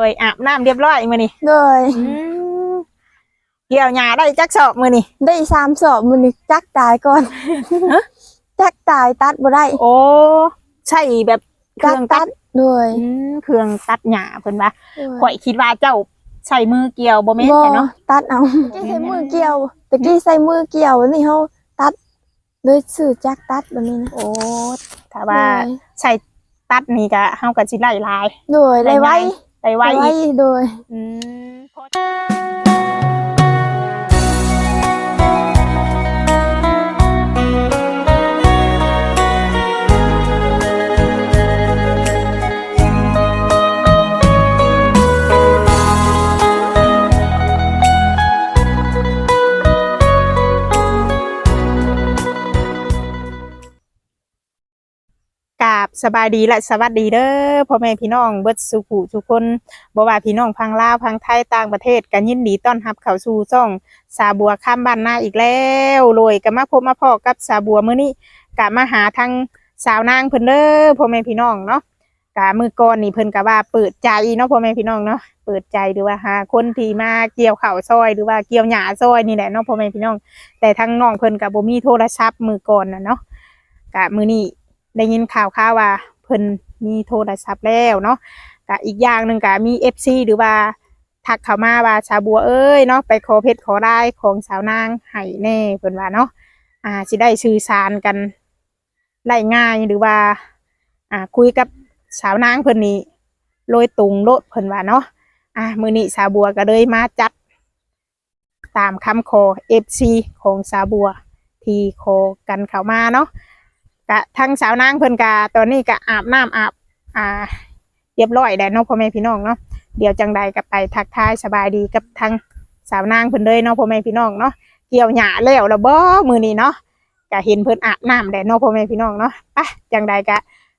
โดยอาบน้ำเรียบร้อยมื้อนี้โดยอืมเกี่ยวหญ้าได้จักสอบมื้อนี้ ได้สามสอบมันนี่จักตายก่อนจักตายตัดบ่ได้โอ้ใช่แบบเคจัรื่กองตัตัดดโดยอืมเครื่องตัดหญ้าเพิ่นว่าโดยข่อยคิดว่าเจ้าใช้มือเกี่ยวบ่แม่นบ่แท้เนาะ ตัดเอาตะกี้ใส่มือเกี่ยวตะกี้ใส่มือเกี่ยวนี่เฮาตัดโดยสื่อจักตัดแบบนี้นะโอ้ถ้าว่าโดยใช้ตัดนี่ก็เฮาก็สิไล่ลาย โดยได้ไว้ ได้ไวได้อีกโดย อืม สบายดีและสวัสดีเด้อพ่อแม่พี่น้องเบิดสุขุทุกคนบ่ว่าพี่น้องพังลาวพังไทยต่างประเทศกันยินดีต้อนรับเข้าสู่ช่องสาบัวข้ามบ้านนาอีกแล้วโรยก็มาพบมาพอกับสาบัวมื้อนี้กะมาหาทางสาวนางเพิ่นเด้อพ่อแม่พี่น้องเนาะกะมือก่อนนี่เพิ่นก็ว่าเปิดใจเนาะพ่อแม่พี่น้องเนาะเปิดใจหรือว่าหาคนที่มาเกี่ยวเข้าซอยหรือว่าเกี่ยวหญ้าซอยนี่แหละเนาะพ่อแม่พี่น้อง แต่ทางน้องเพิ่นก็บ่มีโทรศัพท์มือก่อนน่ะเนาะกะมื้อนี้ ได้ยินข่าวข่าวว่าเพิ่นมีโทรศัพท์แล้วเนาะกะอีกอย่างหนึ่งกะมีเอฟซีหรือว่าทักเข้ามาว่าชาวบัวเอ้ยเนาะไปขอเพชรขอได้ของสาวนางให้แน่เพิ่นว่าเนาะอ่าสิได้สื่อสารกันได้ง่ายหรือว่า อ่าคุยกับสาวนางเพิ่นนี่โรยตุงโลดเพิ่นว่าเนาะอ่ามื้อนี้สาวบัวก็เลยมาจัด ตามคำขอ FC ของสาวบัวที่ขอกันเข้ามาเนาะ กะทั้งสาวนางเพิ่นกะตอนนี้กะอาบน้ำอาบอ่าเรียบร้อยแล้วเนาะพ่อแม่พี่น้องเนาะเดี๋ยวจังใดก็ไปทักทายสบายดีกับทั้งสาวนางเพิ่นเลยเนาะพ่อแม่พี่น้องเนาะเกี่ยวหญ้าแล้วละบ่มือนี้เนาะกะเห็นเพิ่นอาบน้ำแล้วเนาะพ่อแม่พี่น้องเนาะไปจังใดก็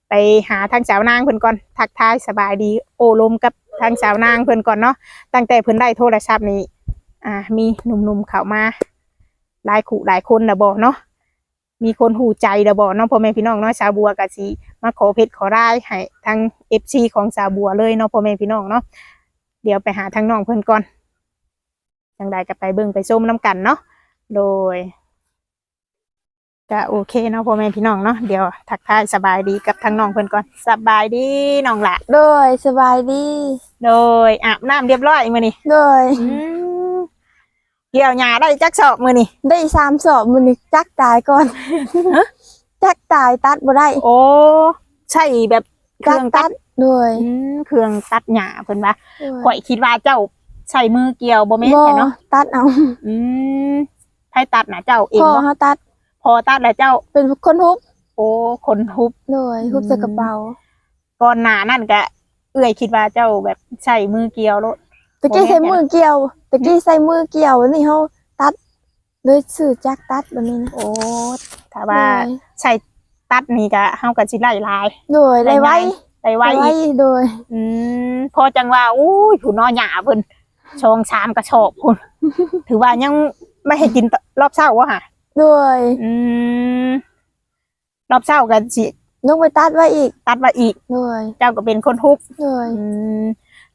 ไปหาทางสาวนางเพิ่นก่อนทักทายสบายดีโอลมกับทางสาวนางเพิ่นก่อนเนาะตั้งแต่เพิ่นได้โทรศัพท์นี้อ่ามีหนุ่มๆเข้ามาหลายคู่หลายคนละบ่เนาะ มีคนหูใจระบอกน้องพ่อแม่พี่น้องเนาะชาวบัวกะสีมาขอเพชรขอได้ให้ทางเอฟซีของชาวบัวเลยเนาะพ่อแม่พี่น้องเนาะเดี๋ยวไปหาทางน้องเพื่อนก่อนจังใดก็ไปเบิ่งไปส้มน้ำกันเนาะโดยก็โอเคเนาะพ่อแม่พี่น้องเนาะเดี๋ยวทักทายสบายดีกับทางน้องเพื่อนก่อนสบายดีน้องละโดยสบายดี โดยอาบน้ำเรียบร้อยมื้อนี้โดย อืม เกี่ยวหญ้าได้จักสอบมื้อนี้ได้สามสอบมันนี่จักตายก่อนจักตายตัดบ่ได้โอ้ใช่แบบเคจัรื่กองตัตัดดโดยอืมเครื่องตัดหญ้าเพิ่นว่าโดยข่อยคิดว่าเจ้าใช้มือเกี่ยวบ่แม่นบ่แท้เนาะตัดเอาอืมให้ตัดนะเจ้าเองพ่อบ่เฮาตัดพอตัดแล้วเจ้า เป็นคนฮุบโอ้คนทุบโดยฮุบใส่กระเป๋าก่อนหน้านั่นก็เอื้อยคิดว่าเจ้าแบบใช้มือเกี่ยวโลด ตะกี้บ่แม่นใส่มือเกี่ยวตะกี้ใส่มือเกี่ยวนี่เฮาตัดโดยสื่อจักตัดแบบนี้นะโอ้ถ้าว่าโดยใช้ตัดนี่ก็เฮาก็สิไล่ลายโดยได้ไว้ได้ไวได้ไว้อีกโดย อืมพอจังว่าอู้ยผู้น้อยหญ้าเพิ่นชองชามกระชอบพุ่นถือว่ายังไม่ให้กินรอบเช้าวะค่ะโดยอืมรอบเช้ากันสิต้องไปตัดไว้อีก ตัดมาอีกโดยเจ้าก็เป็นคนทุบโดยอืม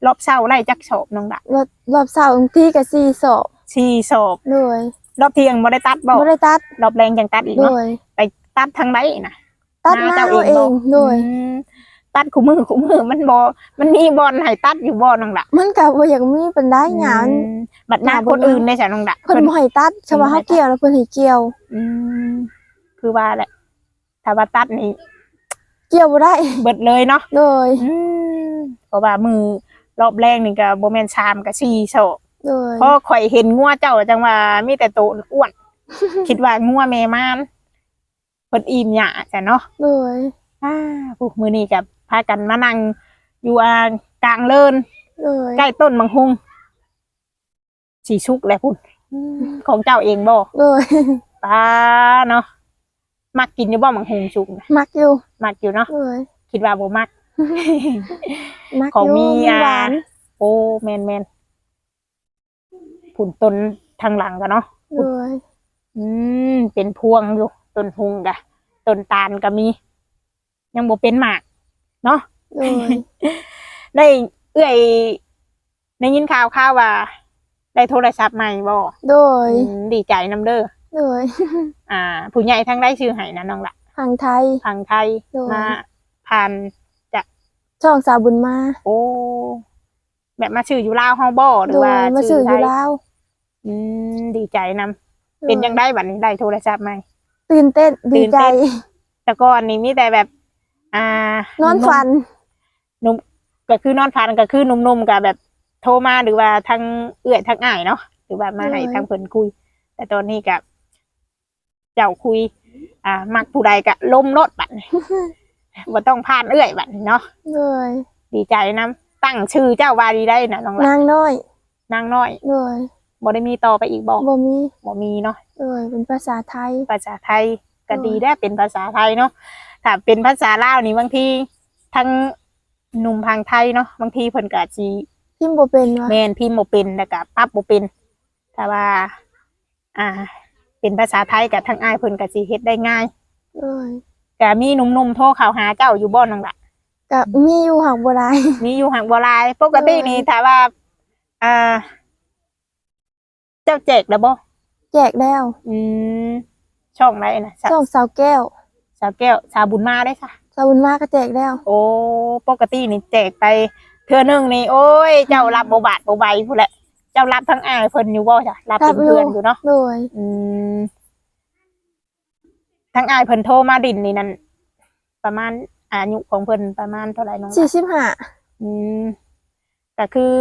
รอบเช้าไล่จักโฉบน้องดะรอบรอบเสาร์บางที่ก็สี่ศอกชีโฉบโดยรอบเที่ยงบ่ได้ตัดบ่บ่ได้ตัดรอบแรงจังตัดอีกโดเนาะยไปตัดทางไหนน่ะ ตัดหหน้าน้าเจ้าเอาเอเองบ่งโดย อืมตัดคู่มือคู่มือมันบ่มันมีบอลให้ตัดอยู่บ่น้องดะมันก็บ่อยากมีปานใดหยัง อืมบัดหน้าคนอื่นได้จ้ะน้องดะเพิ่นบ่ให้ตัดเฉพาะเฮาเกี่ยวแล้วเพิ่นให้เกี่ยว อืมคือว่าแหละถ้าว่าตัดนี่เกี่ยวบ่ได้เบิดเลยเนาะโดย อืมเพราะว่ามือ รอบแรกนี่ก็บ่แม่นชามก็ชีโฉบโดยเพราะข่อยเห็นงัวเจ้าจังว่ามีแต่โตวอ้วน คิดว่างัวแม่มานเพิ่นอิ่มหยาจ้ะเนาะโดยอ่าพวกมื้อนี้กับพากันมานั่งอยู่อ่ากลางเลินโดยใกล้ต้นมังหุงสีชุกแหละพุ่นของเจ้าเองบ่โดยป้าเนาะมักกินอยู่บ่มังหุงชุกน่ะมักอยู่มักอยู่เนาะโดยคิดว่าบ่มัก มักของอยู่มีมีอ่าหวานโอ้แม่นแม่นผุนต้นทางหลังกันเนาะโดยอืมเป็นพวงอยู่ต้นหุงกะต้นตาลก็มี ยังบ่เป็นหมาก เนาะโดยได้เอื้อยได้ยินข่าวข่าวว่า ได้โทรศัพท์ใหม่บ่โดยอืมดีใจนํเด้อโดยอ่า ผู้ใหญ่ทั้งได้ชื่อให้นะน้องละทางไทยทางไทยโดย มาผ่าน ช่องสาวบุญมา โอ้แบบมาชื่ออยู่ลาวเฮาบ่หรืโดอยว่ามาสื่ออยู่ไทลาวอืมดีใจนํเป็นยังได้บัดนี้ได้โทรศัพท์ใหม่ ตื่นเต้นตื่ดีนใจเต้นแต่ก่อนนี่มีแต่แบบ อ่านอนฝันหนุ่มก็คือนอนพันก็คือหนุ่มๆกับแบบโทรมาหรือว่าทางเอื้อยทางอ้ายเนาะหรือว่ามาให้ทางเพิ่นคุย แต่ตอนนี้กับเจ้าคุย อ่า มักผู้ใดก็ล้มรถบัดนี้ บ่ต้องผ่านเอื้อยบัดนี้เนาะโดยดีใจนํตั้งชื่อเจ้าว่าดีได้นะน้องละนางน้อยนางน้อยโดยบ่ได้มีต่อไปอีกบ่บ่มีบ่มีเนาะโดยเป็นภาษาไทยภาษาไทยก็โอ้ยดีได้เป็นภาษาไทยเนาะถ้าเป็นภาษาลาวนี่บางทีทั้งหนุ่มทางไทยเนาะบางทีเพิ่นก็สิพิมพ์บ่เป็นวะแม่นพิมพ์บ่เป็นแล้วก็ปรับบ่เป็นแต่ว่า อ่า เป็นภาษาไทยกับทางอ้ายเพิ่นก็สิเฮ็ดได้ง่ายโดย ก็มีหนุ่มๆโทรเข้าหาเจ้าอยู่บ่นั่นล่ะก็มีอยู่หักบ่หลายมีอยู่หักบ่หลายปกตินี่ถ้าว่าอ่า เจ้าแจกแล้วบ่แจกแล้ว อืมช่องไหนน่ะสาช่องสาวแก้ว สาวแก้ว สาวบุญมาได้ค่ะ สาวบุญมาก็แจกแล้ว โอ้ปกตินี่แจกไปเทื่อหนึงนี่โอ้ย เจ้ารับบ่บาทบ่ใบพู้นแหละ เจ้ารับทั้งอ้ายเพิ่นอยู่บ่จ้ะรับเป็นเพื่อนอยู่เนาะโดยอืม ทั้งอ้ายเพิ่นโทรมาดินนี่นั่นประมาณอายุของเพิ่นประมาณเท่าไหร่น้องสี่สิบห้าอืมก็คือ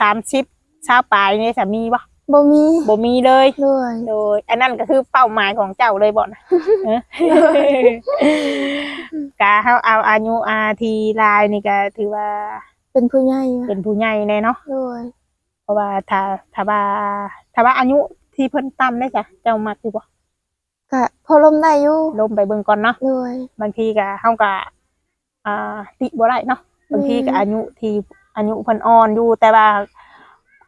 สามสิบชาวปลายนี่สามีบ่บ่มีบ่มีเลยโดยโดยอันนั้นก็คือเป้าหมายของเจ้าเลยบ่นะเออกะเฮาเอาอายุอาทีลายนี่ก็ถือว่า เป็นผู้ใหญ่วะเป็นผู้ใหญ่แน่เนาะโดยเพราะว่าถ้าถ้าว่าถ้าว่าอายุที่เพิ่นต่ำได้จ้ะเจ้ามักอยู่บ่ ก็พอลมได้อยู่ลมไปเบิ่งก่อนเนาะโดย บางทีก็เฮาก็อ่าติบ่ได้เนาะบางทีก็แม่นอายุที่อายุเพิ่นอ่อนอยู่แต่ว่า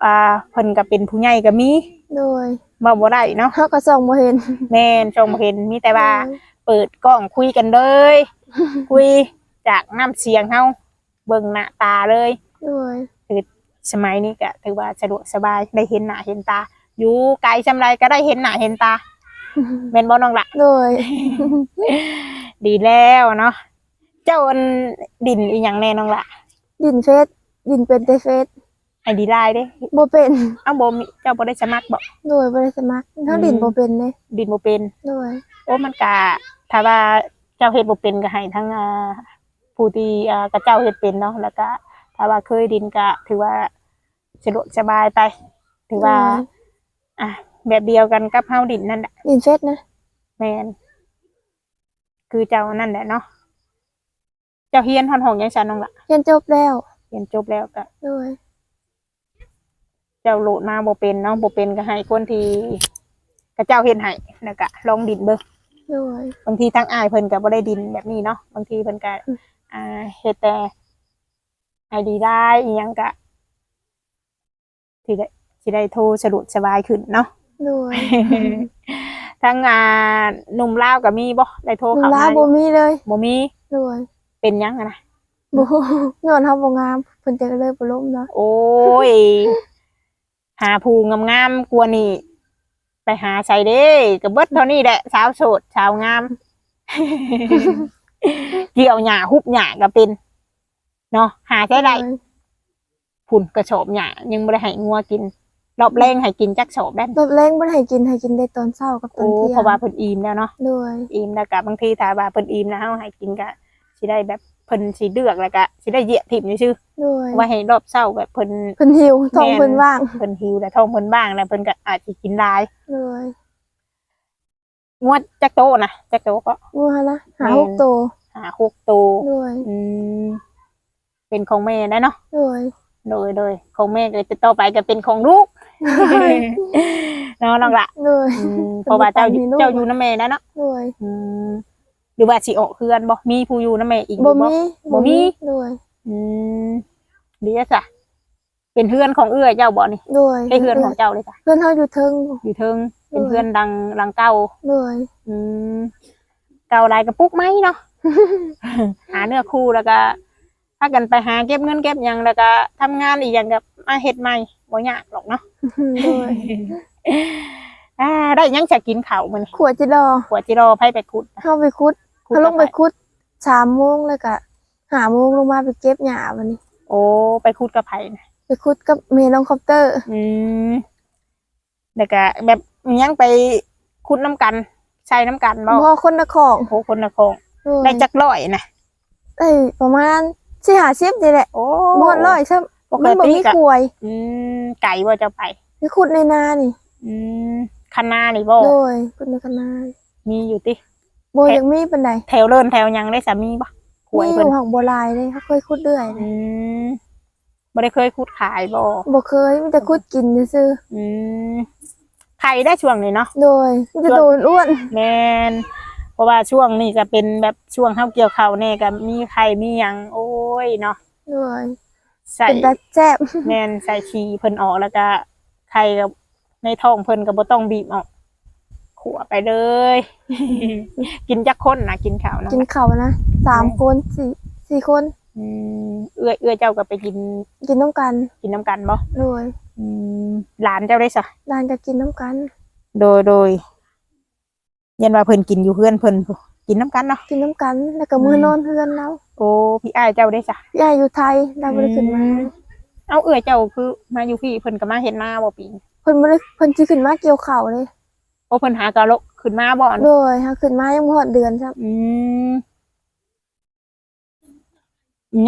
อ่าเพิ่นก็เป็นผู้ใหญ่ก็มีโดยบ่บ่ได้เนาะเฮาก็ส่องบ่เห็นแม่นชมเห็นมีแต่ว่าโดยเปิดกล้องคุยกันเลย คุยจากน้ำเสียงเฮาเบิ่งหน้าตาเลยโดยสมัยนี้ก็ถือว่าสะดวกสบายได้เห็นหน้าเห็นตา อยู่ไกลจำไรก็ได้เห็นหน้าเห็นตา แม่นบ่น้องละโดยดีแล้วเนาะเจ้าอันดินอีหยังแน่น้องละดินเฟซดินเป็นแต่เฟซไอดีไลน์เด้บ่เป็นเอ้าบ่มีเจ้าบ่ได้สมัครบ่โดยบ่ได้สมัครเฮาอืมดินบ่เป็นเด้ดินบ่เป็นโดยโอ้มันก็ถ้าว่าเจ้าเฮ็ดบ่เป็นก็ให้ทั้งอ่าผู้ที่อ่ากับเจ้าเฮ็ดเป็นเนาะแล้วก็ถ้าว่าเคยดินก็ถือว่าสะดวกสบายไป ถือว่าอะ แบบเดียวกันกับเฮาดินนั่นแหละดินเฟซนะแม่นคือเจ้านั่นแหละเนาะเจ้าเฮียนฮอนห้องยังซันน้องละเรียนจบแล้วเรียนจบแล้วก็โดยเจ้าโหลดมาบ่เป็นเนาะบ่เป็นก็ให้คนที่กับเจ้าเฮ็ดให้แล้วก็ลองดินเบิ่งโดยบางทีทั้งอายเพิ่นก็บ่ได้ดินแบบนี้เนาะบางทีเพิ่นก็อืมอ่าเฮ็ดแต่ไอดีได้อีหยังก็ที่ได้สิได้โทรสะดวกสบายขึ้นเนาะ โดยทั้งอ่าหนุ่มลาวก็มีบ่ได้โทรหนูเข้าลามาบ่มีเลยบ่มีโดยเป็นหยังอะนะบ่ย้อนเฮาบ่งามเพิ่นจะเลยบ่ล้มเนาะโอ้ยหาผู้งามๆกลัวนี่ไปหาใส่เด้ก็เบิดเท่านี้แหละสาวโสดสาวงาม เกี่ยวหญ้าฮุบหญ้าก็เป็นเนาะหาใช้ได้โดยผุ่นกระโฉบหยายังไม่ได้ให้งัวกิน รอบแรงให้กินจักโฉบได้รถแรงบ่ได้ให้กินให้กินได้ตอนเช้ากับตอโอ้นเที่ยงเพราะว่าเพิ่นอิ่มแล้วเนาะโดยอิ่มแล้วก็บางทีถ้าว่าเพิ่นอิ่มแล้วเฮาให้กินก็สิได้แบบเพิ่นสิเลือกแล้วก็สิได้เหยียบถิ่มซื่อโดยๆไว้ให้รอบเช้าแบบเพิ่นเพิ่นหิวท้องแม่นเพิ่นว่างเพิ่นหิวแล้วท้องเพิ่นบ้างแล้วเพิ่นก็อาจสิกินหลายโดยงวดจักโตนะจักโตก็งัวนะหาแม่นหกโตวหาหกโตโดยอืมเป็นของแม่ได้เนาะโดยโดยโดยของแม่ก็จะต่อไปก็เป็นของลูก เนาะน้องละโดยอืมเพราะว่าเจ้าอยู่เป็นลูกเจ้าอยู่น้ำแม่นะเนาะโดยอืมหรือว่าสิออกเพื่อนบ่มีผู้อยู่น้ำแม่อีกบ่อยู่มีบ่มีโดยอืมดีจ้ะเป็นเพื่อนของเอื้อยเจ้าบ่นี่โดยใช่เพื่อนของเจ้าเลยจ้ะเพื่อนเฮาอยู่เทิงอยู่เทิงเป็นโอ้ยเพื่อนดังรังเก่าโดยอืมเก่าลายกระปุกไหมเนาะหาเนื้อคู่แล้วก็ถ้ากันไปหาเก็บเงินเก็บหยังแล้วก็ทำงานอีกอย่างกับมาเฮ็ดใหม่ บ่ยากหรอกเนาะโดยอ่าได้หยังจะกินข้าวมื้อนี้ขวดจิรอหัวจิรอไผไปขุดเข้าไปคุดขุดเขาลงไปกับคุดสามโมงแล้วก็หาโมงลงมาไปเก็บหญ้าวันนี้ โอ้ไปขุดกับไผนะไปคุดกับเมน้องคอปเตอร์ อืมแล้วก็แบบยังไปขุดน้ำกันใช้น้ำกันบ่พ่อคนละของโอ้โหคนละของโดยได้จักร้อยนะได้ประมาณสี่หาสิบนี่แหละโอ้หมดร้อยใช่ ปกมันบ่ติมีก็ขวยอืมไก่บ่จะไปไปคุดในนานี่อืมคันนานี่บ่โดยคุดในคณะมีอยู่ติโบยังมีเป็นไดแถวเลินแถวหยังได้สามีบ่หวยมีอเพิ่นยู่หังโบรายเลยเขาเคยคุดเรื่อยอืมบ่ได้เคยขุดขายบ่บ่เคยมีแต่คุดกินซื่ออืมไข่ได้ช่วงนี้เนาะๆโดยมีแต่โดนอ้วนแมนเพราะว่าช่วงนี้ก็เป็นแบบช่วงเข้าเกี่ยวข้าวเนี่ยก็มีไข่มีหยังโอ้ยเนาะ โดย ใส่เป็นตาแซ่บแมนใส่ขี้เพิ่นออกแล้วก็ไข่กับในท้องเพิ่นก็บ่ต้องบีบออกขัวไปเลย กินจักคนนะกินข้าวนะกินข้าวนะสามคนสี่สี่คนอืมเอื้อยเอื้อยเจ้าก็ไปกิน กินน้ำกัน กินน้ำกันบ่โดยอืมหลานเจ้าได้ซะร้านก็กินน้ำกัน โดยโดยยันว่าเพิ่นกินอยู่เพื่อนเพิ่นพู้ กินน้ำกันเนาะกินน้ำกัน แล้วก็มือมนอนเพื่อนเราโอ้พี่อ้ายเจ้าได้ซะพี่ยายอยู่ไทยเราบ่ได้ขึ้นมาอืมเอาเอื้อยเจ้าคือมาอยู่พี่เพิ่นก็มาเห็นหน้าบ่ปีนเพิ่นบ่ได้เพิ่นสิขึ้นมาเกี่ยวข้าวเลยโอ้เพิ่นหากะโลกขึ้นมาบ่อนโดยเฮาขึ้นมายังบ่ฮอดเดือนครับอืม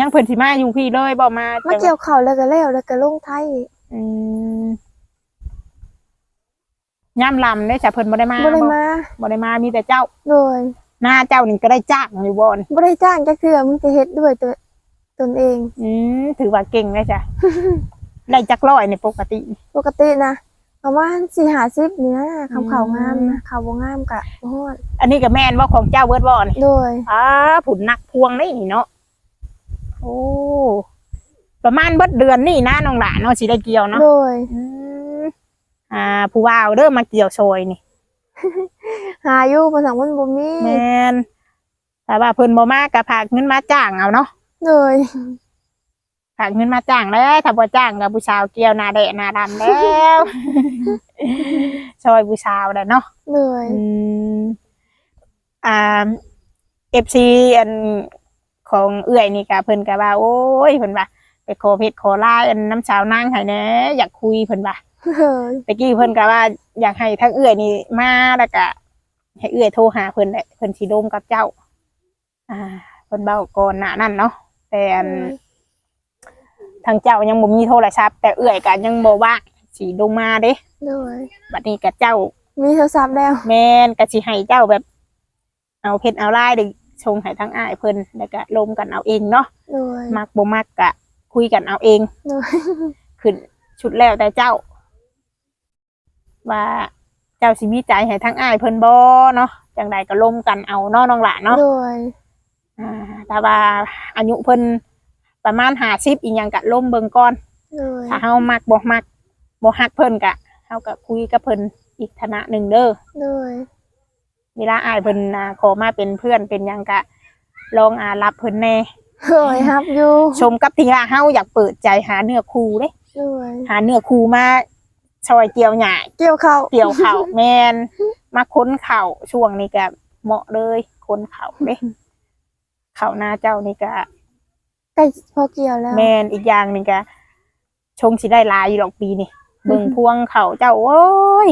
ยังเพิ่นสิมาอยู่พี่เลยบ่มามาเกี่ยวข้าวแล้วก็แล้วแล้วก็ลงไทยอืมย่ำลำได้จ้ะเพิ่นบ่ได้มาบ่ได้มาบ่ได้มามีแต่เจ้าโดย หน้าเจ้านี่ก็ได้จ้างอยู่บ่อนบ่ได้จ้างจักเทื่อมึงจะเฮ็ดด้วยตัวตนเอง อืมถือว่าเก่งเลยจ้ะได้จักร้อยในปกติ ปกตินะประมาณ4-50นี่นะอืมคำข้าวงามนะข้าวบ่งามก็บ่ฮอดอันนี้ก็แม่นว่าของเจ้าเบิดบ่อนโดยอ่าผุนนักพวงนี่เนาะโอ้ประมาณเบิดเดือนนี่นะน้องหลานเนาะสิได้เกี่ยวเนาะโดยอืมอ่าผู้ว่าวเริ่มมาเกี่ยวโชยนี่ หาอยู่ภาษามันบ่มีแมนแต่ว่าเพิ่นบ่มากก็ผากเงินมาจ้างเอาเนาะโดยผากเงินมาจ้างแล้วถ้าบ่จ้างก็ผู้สาวเกี่ยวหน้าแดะหน้าดำแล้วซอยผู้สาวแหละเนาะโดยอืมอ่า FC อันของเอื้อยนี่ก็เพิ่นก็ว่า โอ้ยเพิ่นว่าไปขอเพชรขอลายอันน้ำสาวนางให้แหน่อยากคุยเพิ่นว่าโดยตะกี้เพิ่นก็ว่าอยากให้ทั้งเอื้อยนี่มาแล้วก็ ให้เอื้อยโทรหาเพิ่นแหละเพิ่นสิโดมกับเจ้า อ่าเพิ่นเบ้าก่อนหน้านั้นเนาะแต่อันทางเจ้ายังบ่มีโทรศัพท์แต่เอื้อยก็ยังบ่ว่างสิลงมาเด้โดยบัดนี้ก็เจ้า มีโทรศัพท์แล้ว แม่นก็สิให้เจ้าแบบ เอาเพชรเอาลายได้ชงให้ทั้งอ้ายเพิ่นแล้วก็ลมกันเอาเองเนาะโดยมักบ่มักก็คุยกันเอาเองโดยขึ้นชุดแล้วแต่เจ้า ว่า เจ้าสิมีใจให้ทั้งอ้ายเพิ่นบ่เนาะจังใดก็ล้มกันเอาเนาะน้องหลานเนาะโดยอ่าแต่ว่าอายุเพิ่นประมาณ50อีหยังก็ล้มเบิ่งก่อนโดยถ้าเฮามักบ่มักบ่ฮักเพิ่นก็เฮาก็คุยกับเพิ่นอีกฐานะหนึ่งเด้อโดยเวลาอ้ายเพิ่นอ่าขอมาเป็นเพื่อนเป็นหยังก็ลองอ่ารับเพิ่นแน่โดยครับอยู่ชมกับที่ว่าเฮาอยากเปิดใจหาเนื้อคู่เด้โดยหาเนื้อคู่มา ซอยเกี่ยวหญ้าเกี่ยวข้าวเกี่ยวเข่าแมนมาค้นเข่าช่วงนี้ก็เหมาะเลยค้นเข่าเด้เข่าหน้าเจ้านี่ก็ใกล้พอเกี่ยวแล้ว แมนอีกอย่างหนึงก็ชงสิได้หลายอยู่หรอกปีนี่เบิ่งพวงเข่าเจ้าโอ้ย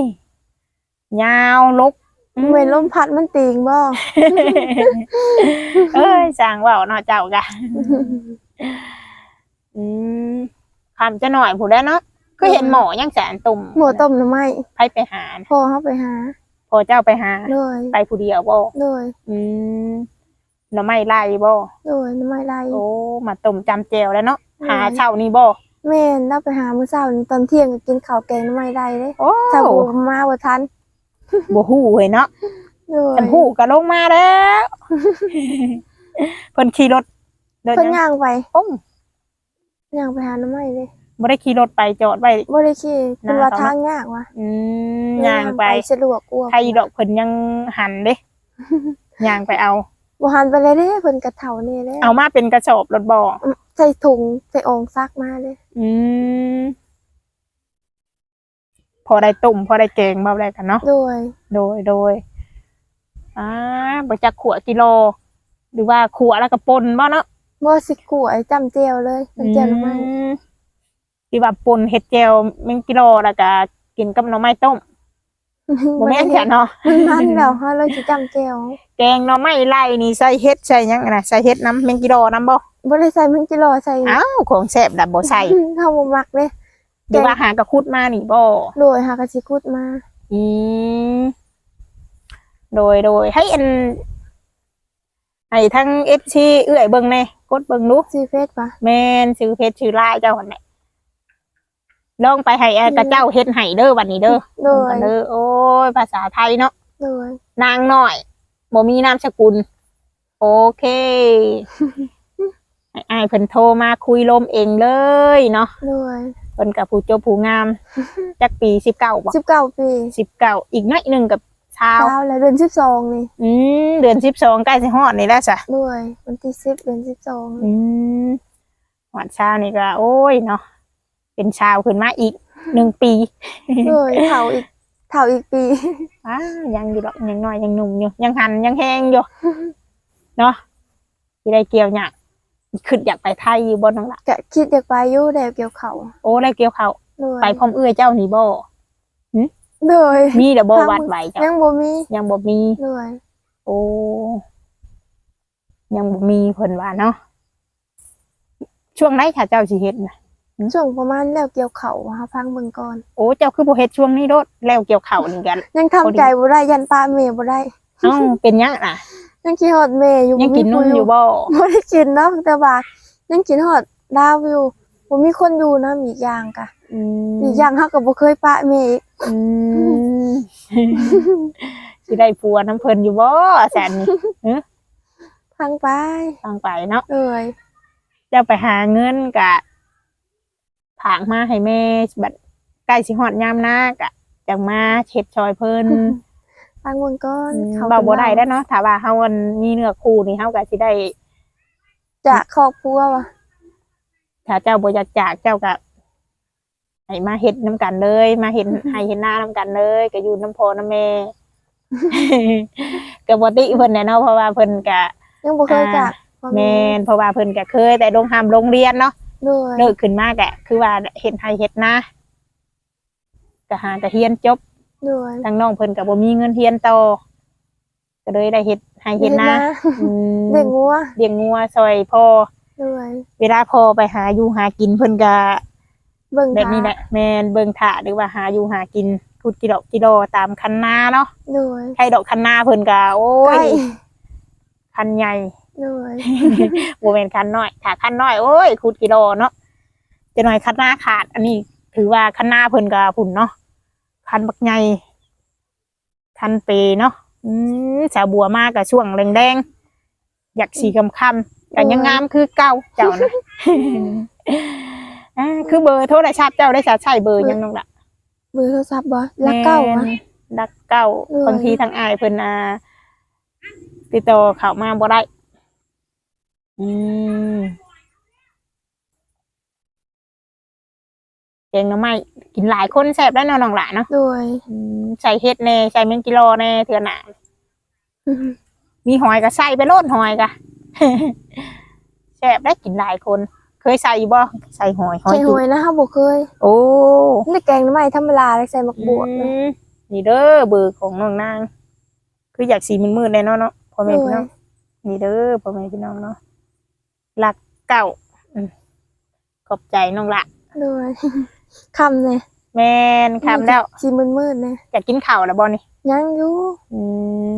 ยาวลกอืมเว้นลมพัดมันติงบ่เอ้ยสร้างเว่าวเนาะเจ้ากะอืมคำจะหน่อยผู้ได้เนาะ ก็เห็นหมอยังแสนตุ่มหมูต้มหน่อไม้ไปไปหานะพอเฮาไปหา พอเจ้าไปหาโดยไปผู้เดียวบ่โดยอืมหน่อไม้ไล่บ่โดยหน่อไม้ไรโอ้มาต้มจำเจวแล้วเนาะอืมหาเช้านี่บ่แม่นเราไปหามื้อเช้านี่ตอนเที่ยงก็กินข้าวแกงหน่อไม้ไรเด้โอ้ถ้าบ่มาบ่ทันบ่ฮู้เว้ยเนาะโดยฉันฮู้ก็ลงมาแล้วเพิ่นขี่รถเดินเพิ่นยังย่างไปโอ้ย่างไปหาหน่อไม้เด้ บ่ได้ขี่รถไปจอดไว้ บ่ได้ขี่เพิ่นหน้าว่าเขาทางยากว่ะอืมย่างไปสะดวกกว่าไทยดอกเพิ่นยังหันเด้ย่างไปเอาบ่หันไปเลยเด้เพิ่นกระเฒ่านี่เด้เอามาเป็นกระสอบรถบ่ใส่ถุงใส่โองซักมาเด้อืมพอได้ต้มพอได้แกงบ่ได้กันเนาะโดย โดยโดยอ่าบ่จักขัวกิโล หรือว่าขัวแล้วก็ปนบ่เนาะบ่สิกล้วยจำเจียวเลยจำเจียวหน่อไม้อืม ที่ว่าปนเห็ดเจลแมงกิโลแล้วก็กินกับหน่อไม้ต้มบ่แม่นแค่เนาะมันมันแล้วเฮาเลยสิจำเจียวแกงหน่อไม้ไล่นี่ใส่เห็ดใส่หยังอะนะใส่เห็ดน้ำแมงกิโลน้ำบ่บ่ได้ใส่มันกิโลใส่อ้าวของแซ่บดับบ่ใส่เฮาบ่มักเด้หรือว่าหากระคุดมานี่บ่โดยหากะสิคุดมา อืมโดยโดยให้อันให้ทั้ง FC เอื้อยเบิ่งแน่กดเบิ่งดูซีเฟสปะแม่นชื่อเพชรชื่อลายเจ้าหั่นแหละ ลองไปให้อันกับเจ้าเฮ็ดให้เด้อบัดนี้เด้อโดยเด้อโอ้ยภาษาไทยเนาะโดยนางน้อยบ่มีนามสกุล โอเคให้อ้ายเพิ่นโทรมาคุยลมเองเลยเนาะโดยเพิ่นกับผู้เจบผู้งามจักปี19บ่19ปี19อีกหน้อยหนึงกับชาวเช้าแล้วเดือน12นี่อืมเดือน12ใกล้สิฮอดนี่แล้วจ้ะโดยวันที่10เดือน12อืมหวานชาวนี่ก็ โอ้ยเนาะ เป็นชาวขึ้นมาอีกหนึ่งปีโดยเฒ่าอีกเฒ่าอีกปีอ้ายังอยู่ดอกยังน้อยยังหนุ่มอยู่ยังหันยังแห้งอยู่เนาะที่ได้เกี่ยวเนี่ยขึ้นอยากไปไทยอยู่บนนั่งละก็คิดอยากไปอยู่แต่เกี่ยวเขาโอ้ได้เกี่ยวเขาโดยไปพร้อมเอื้อยเจ้านี่บ่โดยมีเดบทางวัดไว้เจ้ายังบ่มียังบ่มีโดยโอ้ยังบ่มีเพิ่นว่าเนาะช่วงไหนค่ะเจ้าสิเฮ็ดนะ ช่วงประมาณแล้วเกี่ยวเขาหาฟังเบิ่งก่อนโอ้เจ้าคือบ่เฮ็ดช่วงนี้โดดแล้วเกี่ยวเขานี่กันยังทำใจบ่ได้ยันป้าเมย์บ่ได้เอ้าเป็นหยังน่ะ ยังคิดฮอดเมย์อยู่ยังกินนุ่มอยู่บ่บ่ได้กินเนาะแต่ว่ายังกินฮอดดาวอยู่บ่มีคนอยู่นะอีกอย่างกะอืมอีกอย่างเฮาก็บ่เคยปะเมย์อีกอืมสิได้ผัวน้ำเพิ่นอยู่บ่แสนนี่ทางไปฟังไปเนาะเอ้ยเจ้าไปหาเงินกะ ผางมาให้แม่บัดใกล้สิฮอดยามหน้ากะจังมาเช็ดชอยเพิ่นฟังเบิ่งก่อนอืมเขาเบาบ่ได้แล้วเนาะถ้าว่าเฮามันมีเนื้อคู่นี่เฮาก็สิได้จะครอบครัวว่ะถ้าเจ้าบ่อยากจากเจ้าก็ให้มาเฮ็ดน้ำกันเลย มาเห็นให้เห็นหน้าน้ำกันเลย ก็อยู่น้ำพ่อน้ำแม่ก็บ่ติเพิ่นแน่เนาะเพราะว่าเพิ่นก็ยังบ่เคยจากพ่อแม่นเพราะว่าเพิ่นก็เคยแต่ลงหามโรงเรียนเนาะ ด้วยเลิกขึ้นมากะคือว่าเห็นไทยเฮ็ดนะก็หากะเฮียนจบด้วยทางน้องเพิ่นก็บ่มีเงินเฮียนต่อก็เลยได้เฮ็ดให้เฮ็ดนะอืมเด็กงัวเลี้ยงงัวซอยพ่อด้วยเวลาพ่อไปหาอยู่หากินเพิ่นก็เบิ่งแบบนี้แหละแม่นเบิ่งท่าหรือว่าหาอยู่หากินพูดกิโลกิโลตามคันนาเนาะด้วยใครดอกคันนาเพิ่นก็โอ้ใกยล้คันใหญ่ ด้วยบ่แม่นคันน้อย ถ้าคันน้อยโอ้ยขุดกิโลเนาะจะหน่อยคันนาขาด อันนี้ ถือว่าคันนาเพิ่นก็พุ่นเนาะคันบักใหญ่คันเปเนาะอืมสาวบัวมากกับช่วงแดงๆอยากสีคำคำๆก็ยังงามคือเก่าเจ้านะอ่าคือเบอร์โทรศัพท์เจ้าได้ใช้เบอร์ยังน้องละเบอร์โทรศัพท์บ่รักเก้าแม่อะนรักเก้าเออบางทีทางอายเพิ่นอ่าติดต่อเข้ามาบ่ได้ อืมเจงหน้ำไม้กินหลายคนแซ่บได้เนาะน้องหละเนาะด้วยอืมใส่เฮ็ดแน่ใส่แมงกิโลแน่เถื่อหนามีหอยก็ใส่ไปโลดหอยกะ แซ่บได้กินหลายคน เคยใส่บ่ใส่หอยหอยใส่หจุวยนะคะบ่เคยโอ้ นี่แกงน้ำไม้ธรรมดาเลยใส่หมักบวบอืมนี่เด้อเบอร์ของน้องนาง คืออยากสีมืดๆเลยเนาะเนาะพ่อแม่พี่น้องนี่เด้อพ่อแม่พี่น้องเนาะ หลักเก่าอืมขอบใจน้องละด้วยคำเนี่ยแมนคำแล้วชีมืดๆเนี่ยอยากกินข้าวแล้วบ่นี่ยังอยู่อืม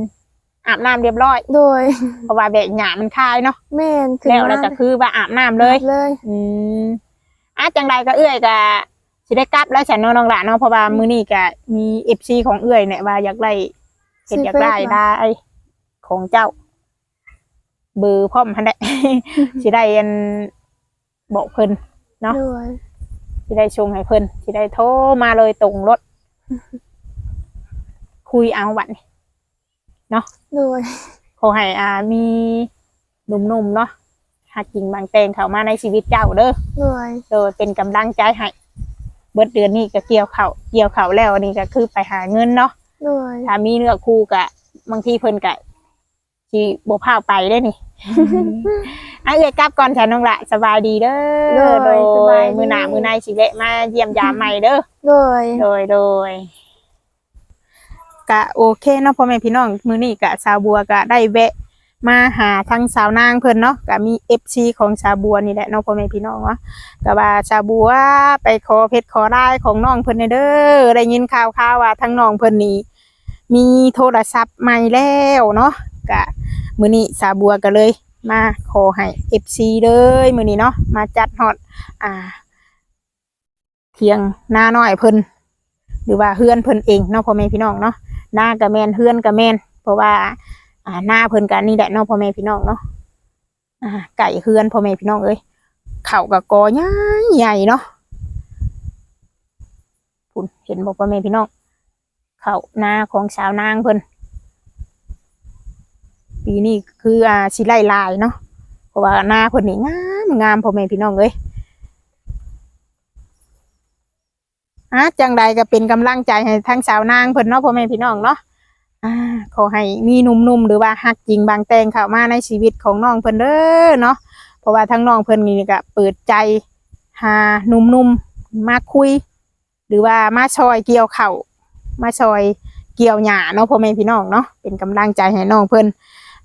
อาบน้ำเรียบร้อย โดย เพราะว่าแบกหยามันคายเนาะแม่นขึ้นแล้วมาแล้วก็คือว่าอาบน้ำเลย เลย อืมอะจังใดก็เอื้อยก็สิได้กลับแล้วฉันเนาะน้องละเนาะเพราะว่ามื้อนี้ก็มีเอฟซีของเอื้อยเนี่ยว่าอยากได้เห็นอยากได้ได้ของเจ้า เบอร์พร้อมหั่นแหละสิได้อันบอกเพิ่น เนาะด้วยสิได้ชงให้เพิ่นสิได้โทรมาเลยตรงรถ คุยเอาบัดนี้ด้วยขอให้อ่ามีหนุ่มๆเนาะหักกิ่งบางแตงเข้ามาในชีวิตเจ้าเด้อด้วยโดยเป็นกำลังใจให้บบิดเดือนนี้ก็เกี่ยวเขาวเกี่ยวเขาวแล้วนี่ก็คือไปหาเงินเนาะโดยถ้ามีเนื้อคู่กะบางทีเพิ่นกะ ที่บ่พาไปได้นี่ อะเอ้ยกลับก่อนฉันน้องละสบายดีเด้อโดยมือหน้ามือในสิแวะมาเยี่ยมยามใหม่เด้อ โดย โดยโดยกะโอเคเนาะพ่อแม่พี่น้องมื้อนี้กะสาวบัวกะได้แวะ มาหาทั้งสาวนางเพิ่นเนาะกะมี FC ของสาวบัวนี่แหละเนาะพ่อแม่พี่น้องเนาะกะว่าสาวบัวไปขอเพชรขอได้ของน้องเพิ่นเด้อได้ยินข่าวๆว่าทั้งน้องเพิ่นนี่มีโทรศัพท์ใหม่แล้วเนาะ กะมื้อนี้สาบัวก็เลย มาขอให้ FC เลยมื้อนี้เนาะมาจัดฮอดอ่า เทียงหน้าน้อยเพิ่นหรือว่าเฮือนเพิ่นเองเนาะพ่อแม่พี่น้องเนาะหน้ากะแมนเฮือนกะแมนเพราะว่า อ่าหน้าเพิ่นกันนี่แหละเนาะพ่อแม่พี่น้องเนาะอ่าไก่เฮือนพ่อแม่พี่น้องเอ้ยเข่ากับกอใหญ่ใหญ่เนาะคุณเห็นบอกพ่อแม่พี่น้องเข่าหน้าของสาวนางเพิ่น ปีนี้คืออ่าสิไล่ลายเนาะเพราะว่าหน้าเพิ่นนี่งามงามพ่อแม่พี่น้องเอ้ยอะจังใดก็เป็นกำลังใจให้ทั้งสาวนางเพิ่นเนาะพ่อแม่พี่น้องเนาะอ่าขอให้มีหนุ่มๆหรือว่าฮักจริงบางแตงเข้ามาในชีวิตของน้องเพิ่นเด้อเนาะเพราะว่าทั้งน้องเพิ่นนี่ก็เปิดใจหาหนุ่มๆมาคุย หรือว่ามาซอยเกี่ยวเข่ามาซอยเกี่ยวหญ้าเนาะพ่อแม่พี่น้องเนาะเป็นกำลังใจให้น้องเพิ่น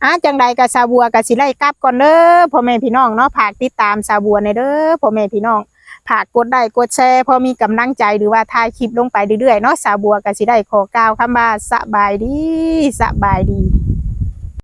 อะจังใดกับสาวบัวกับสิไล่กลับก่อนเด้อพ่อแม่พี่น้องเนาะฝากติดตามสาวบัวในเด้อพ่อแม่พี่น้องฝากกดไลค์กดแชร์พอมีกำลังใจหรือว่าถ่ายคลิปลงไปเรื่อยๆเนาะสาวบัวกับสิได้ขอกล่าวคำว่าสบายดีสบายดี